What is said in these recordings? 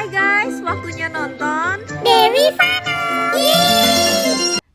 Hai guys, waktunya nonton. Dewi Fano.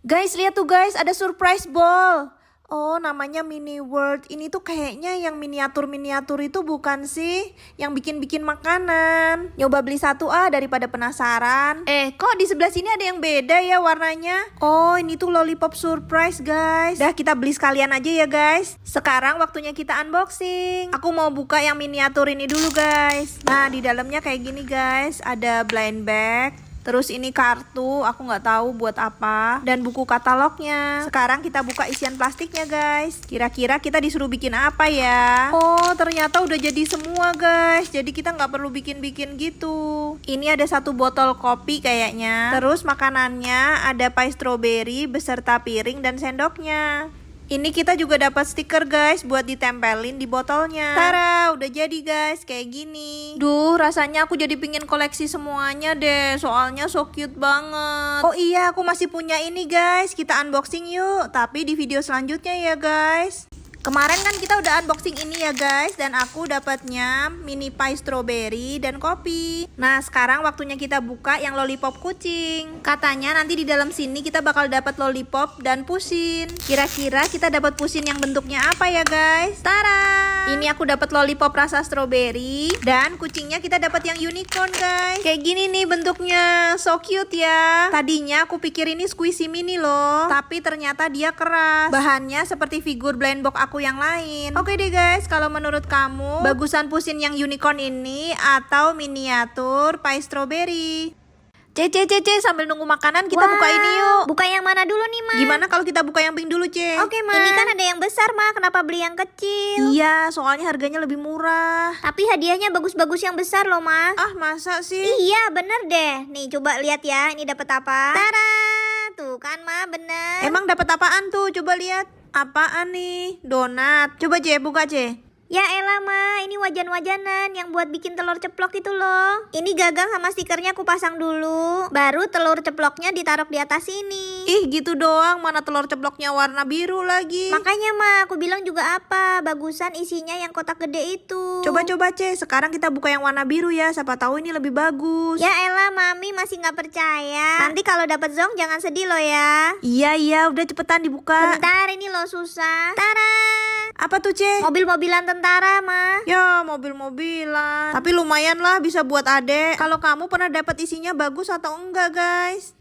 Guys, lihat tuh guys, ada surprise ball. Oh, namanya Mini World. Ini tuh kayaknya yang miniatur-miniatur itu bukan sih? Yang bikin-bikin makanan. Nyoba beli satu ah daripada penasaran. Eh, kok di sebelah sini ada yang beda ya warnanya? Oh, ini tuh lollipop surprise, guys. Dah kita beli sekalian aja ya, guys. Sekarang waktunya kita unboxing. Aku mau buka yang miniatur ini dulu, guys. Nah, di dalamnya kayak gini, guys. Ada blind bag. Terus ini kartu, aku nggak tahu buat apa. Dan buku katalognya. Sekarang kita buka isian plastiknya guys. Kira-kira kita disuruh bikin apa ya? Oh ternyata udah jadi semua guys. Jadi kita nggak perlu bikin-bikin gitu. Ini ada satu botol kopi kayaknya. Terus makanannya ada pie strawberry beserta piring dan sendoknya. Ini kita juga dapat stiker guys buat ditempelin di botolnya. Tara, udah jadi guys kayak gini. Duh, rasanya aku jadi pingin koleksi semuanya deh. Soalnya so cute banget. Oh iya, aku masih punya ini guys. Kita unboxing yuk. Tapi di video selanjutnya ya guys. Kemarin kan kita udah unboxing ini ya guys dan aku dapatnya mini pie strawberry dan kopi. Nah, sekarang waktunya kita buka yang lollipop kucing. Katanya nanti di dalam sini kita bakal dapat lollipop dan pusin. Kira-kira kita dapat pusin yang bentuknya apa ya guys? Tara! Ini aku dapat lollipop rasa strawberry dan kucingnya kita dapat yang unicorn guys. Kayak gini nih bentuknya. So cute ya. Tadinya aku pikir ini squishy mini loh, tapi ternyata dia keras. Bahannya seperti figur blind box aku yang lain. Oke deh guys, kalau menurut kamu bagusan pusin yang unicorn ini atau miniatur pie strawberry? Cece, Cece, sambil nunggu makanan kita Wah, buka ini yuk. Buka yang mana dulu nih, Ma? Gimana kalau kita buka yang pink dulu, Ce? Oke, Ma. Ini kan ada yang besar, Ma. Kenapa beli yang kecil? Iya, soalnya harganya lebih murah. Tapi hadiahnya bagus-bagus yang besar loh, Ma. Ah, masa sih? Iya, bener deh. Nih, coba lihat ya. Ini dapat apa? Tara! Tuh kan, Ma, bener. Emang dapat apaan tuh? Coba lihat. Apaan nih? Donat. Coba Ce, buka Ce. Ya elah ma, ini wajan-wajanan yang buat bikin telur ceplok itu loh. Ini gagang sama stikernya aku pasang dulu. Baru telur ceploknya ditaruh di atas ini. Ih, gitu doang. Mana telur ceploknya warna biru lagi. Makanya ma, aku bilang juga apa? Bagusan isinya yang kotak gede itu. Coba-coba Ce, sekarang kita buka yang warna biru ya. Siapa tahu ini lebih bagus. Ya elah, mami masih nggak percaya. Nanti kalau dapat zong jangan sedih loh ya. Iya, iya, udah cepetan dibuka. Bentar, ini loh susah. Tara! Apa tuh, Ce? Mobil-mobilan tentara, ma. Ya, mobil-mobilan. Tapi lumayan lah bisa buat adek. Kalau kamu pernah dapat isinya bagus atau enggak, guys?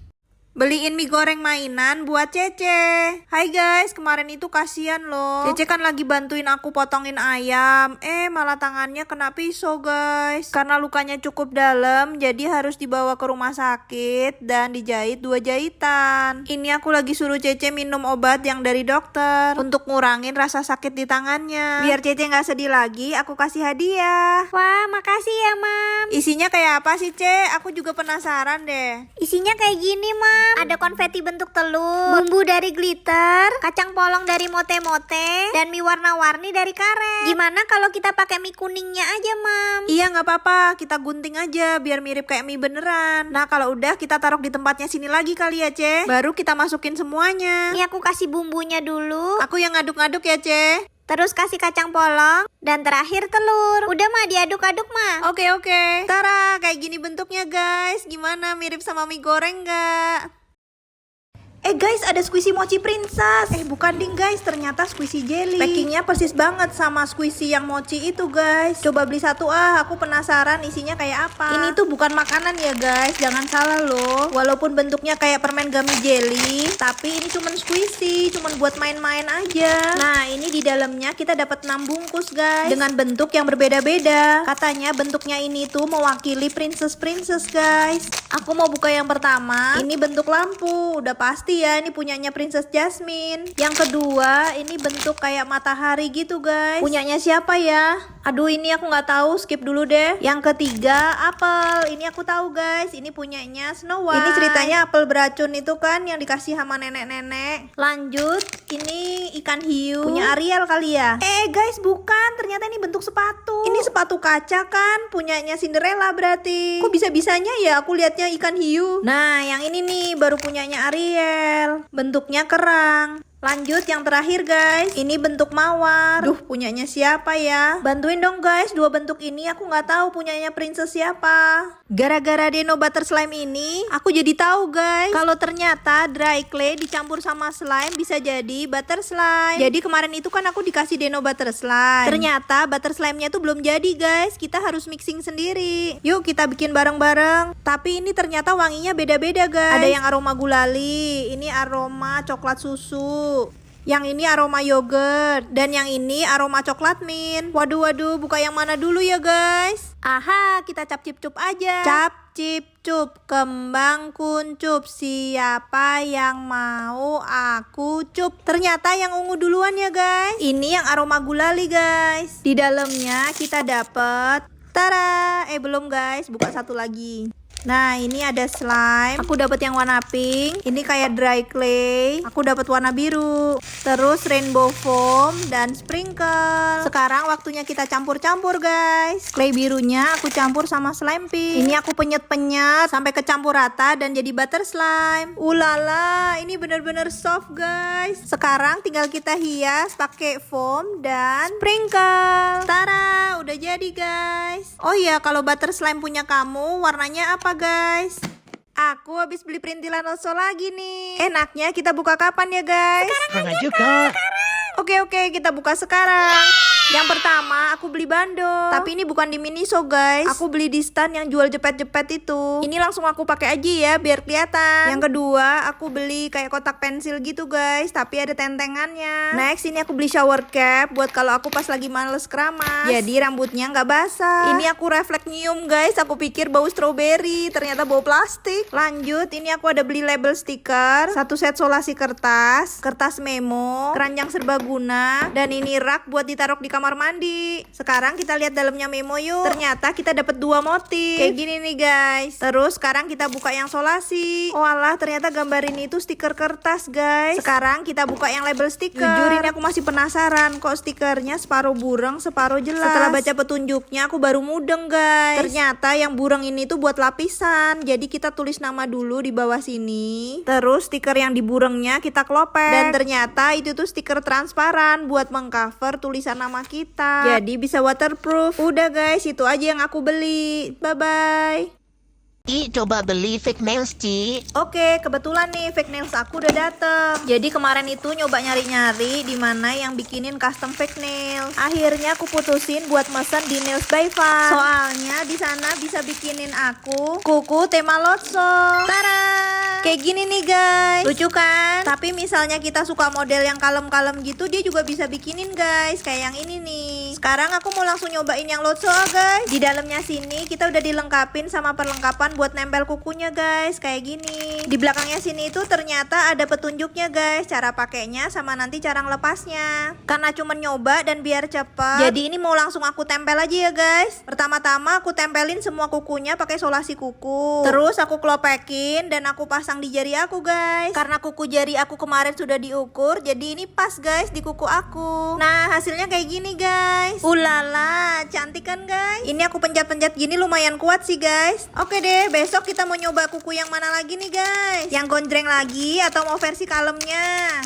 Beliin mie goreng mainan buat Cece. Hai guys, kemarin itu kasihan loh. Cece kan lagi bantuin aku potongin ayam. Eh, malah tangannya kena pisau guys. Karena lukanya cukup dalam, jadi harus dibawa ke rumah sakit dan dijahit dua jahitan. Ini aku lagi suruh Cece minum obat yang dari dokter untuk ngurangin rasa sakit di tangannya. Biar Cece nggak sedih lagi, aku kasih hadiah. Wah, makasih ya, mam. Isinya kayak apa sih, Ce? Aku juga penasaran deh. Isinya kayak gini, mam. Ada konfeti bentuk telur, bumbu dari glitter, kacang polong dari mote-mote, dan mie warna-warni dari karet. Gimana kalau kita pakai mie kuningnya aja, mam? Iya nggak apa-apa, kita gunting aja biar mirip kayak mie beneran. Nah kalau udah kita taruh di tempatnya sini lagi kali ya Ce. Baru kita masukin semuanya. Ini aku kasih bumbunya dulu. Aku yang ngaduk-ngaduk ya Ce. Terus kasih kacang polong dan terakhir telur. Udah mah diaduk-aduk mah. Oke oke. Tara kayak gini bentuknya guys. Gimana mirip sama mie goreng nggak? Eh guys, ada squishy mochi princess. Eh bukan ding guys, ternyata squishy jelly. Packingnya persis banget sama squishy yang mochi itu guys. Coba beli satu ah, aku penasaran isinya kayak apa. Ini tuh bukan makanan ya guys, jangan salah loh. Walaupun bentuknya kayak permen gummy jelly, tapi ini cuman squishy, cuman buat main-main aja. Nah ini di dalamnya kita dapat 6 bungkus guys, dengan bentuk yang berbeda-beda. Katanya bentuknya ini tuh mewakili princess-princess guys. Aku mau buka yang pertama. Ini bentuk lampu, udah pasti ya ini punyanya Princess Jasmine. Yang kedua, ini bentuk kayak matahari gitu guys. Punyanya siapa ya? Aduh ini aku nggak tahu, skip dulu deh. Yang ketiga, apel. Ini aku tahu guys, ini punyanya Snow White. Ini ceritanya apel beracun itu kan yang dikasih sama nenek-nenek. Lanjut, ini ikan hiu. Punya Ariel kali ya? Eh guys, bukan. Ternyata ini bentuk sepatu. Ini sepatu kaca kan? Punyanya Cinderella berarti. Kok bisa-bisanya ya aku lihatnya ikan hiu? Nah, yang ini nih baru punyanya Ariel. Bentuknya kerang. Lanjut yang terakhir guys, ini bentuk mawar. Duh, punyanya siapa ya? Bantuin dong guys, dua bentuk ini aku nggak tahu punyanya princess siapa. Gara-gara Deno Butter Slime ini, aku jadi tahu guys, kalau ternyata dry clay dicampur sama slime bisa jadi butter slime. Jadi kemarin itu kan aku dikasih Deno Butter Slime. Ternyata butter slime-nya tuh belum jadi guys, kita harus mixing sendiri. Yuk kita bikin bareng-bareng. Tapi ini ternyata wanginya beda-beda guys. Ada yang aroma gulali, ini aroma coklat susu. Yang ini aroma yogurt dan yang ini aroma coklat mint. Waduh waduh, buka yang mana dulu ya guys? Aha, kita cap cip cup aja. Cap cip cup, kembang kuncup. Siapa yang mau aku cup? Ternyata yang ungu duluan ya guys. Ini yang aroma gulali guys. Di dalamnya kita dapet Tara, eh belum guys, buka satu lagi. Nah, ini ada slime. Aku dapat yang warna pink. Ini kayak dry clay. Aku dapat warna biru. Terus rainbow foam dan sprinkle. Sekarang waktunya kita campur-campur, guys. Clay birunya aku campur sama slime pink. Ini aku penyet-penyet sampai kecampur rata dan jadi butter slime. Ulala, ini bener-bener soft, guys. Sekarang tinggal kita hias pakai foam dan sprinkle. Tara, udah jadi, guys. Oh iya, kalau butter slime punya kamu, warnanya apa, guys? Aku habis beli perintilan Oso lagi nih. Enaknya kita buka kapan ya, guys? Sekarang juga. Oke oke kita buka sekarang Yang pertama aku beli bando Tapi ini bukan di Miniso guys. Aku beli di stand yang jual jepet-jepet itu. Ini langsung aku pakai aja ya biar kelihatan. Yang kedua aku beli kayak kotak pensil gitu guys. Tapi ada tentengannya. Next ini aku beli shower cap Buat kalau aku pas lagi males keramas. Jadi rambutnya nggak basah. Ini aku refleks nyium guys. Aku pikir bau strawberry Ternyata bau plastik. Lanjut ini aku ada beli label stiker. Satu set solasi kertas Kertas memo Keranjang serbaguna Dan ini rak buat ditaruh di kamar mandi. Sekarang kita lihat dalamnya memo yuk. Ternyata kita dapat dua motif. Kayak gini nih guys. Terus sekarang kita buka yang solasi. Oh alah ternyata gambar ini tuh stiker kertas guys. Sekarang kita buka yang label stiker. Jujur ini aku masih penasaran Kok stikernya separuh burung separuh jelas. Setelah baca petunjuknya aku baru mudeng guys. Ternyata yang burung ini tuh buat lapisan. Jadi kita tulis nama dulu di bawah sini. Terus stiker yang di burungnya kita kelopek Dan ternyata itu tuh stiker transparan Buat mengcover tulisan nama kita. Jadi bisa waterproof. Udah guys itu aja yang aku beli. Bye bye I coba beli fake nails, Ci. Oke, kebetulan nih fake nails aku udah dateng. Jadi kemarin itu nyoba nyari-nyari di mana yang bikinin custom fake nails. Akhirnya aku putusin buat mesen di Nails by Fun. Soalnya di sana bisa bikinin aku kuku tema lotso. Tara! Kayak gini nih guys. Lucu kan? Tapi misalnya kita suka model yang kalem-kalem gitu, dia juga bisa bikinin guys. Kayak yang ini nih. Sekarang aku mau langsung nyobain yang lotso guys. Di dalamnya sini kita udah dilengkapin sama perlengkapan buat nempel kukunya guys. Kayak gini. Di belakangnya sini itu ternyata ada petunjuknya guys. Cara pakainya sama nanti cara ngelepasnya karena cuma nyoba dan biar cepet. Jadi ini mau langsung aku tempel aja ya guys. Pertama-tama aku tempelin semua kukunya pakai solasi kuku. Terus aku klopekin dan aku pasang di jari aku guys. Karena kuku jari aku kemarin sudah diukur jadi ini pas guys di kuku aku. Nah hasilnya kayak gini guys ulala cantik kan guys ini aku pencet-pencet gini lumayan kuat sih guys oke deh besok kita mau nyoba kuku yang mana lagi nih guys? Yang gonjreng lagi atau mau versi kalemnya?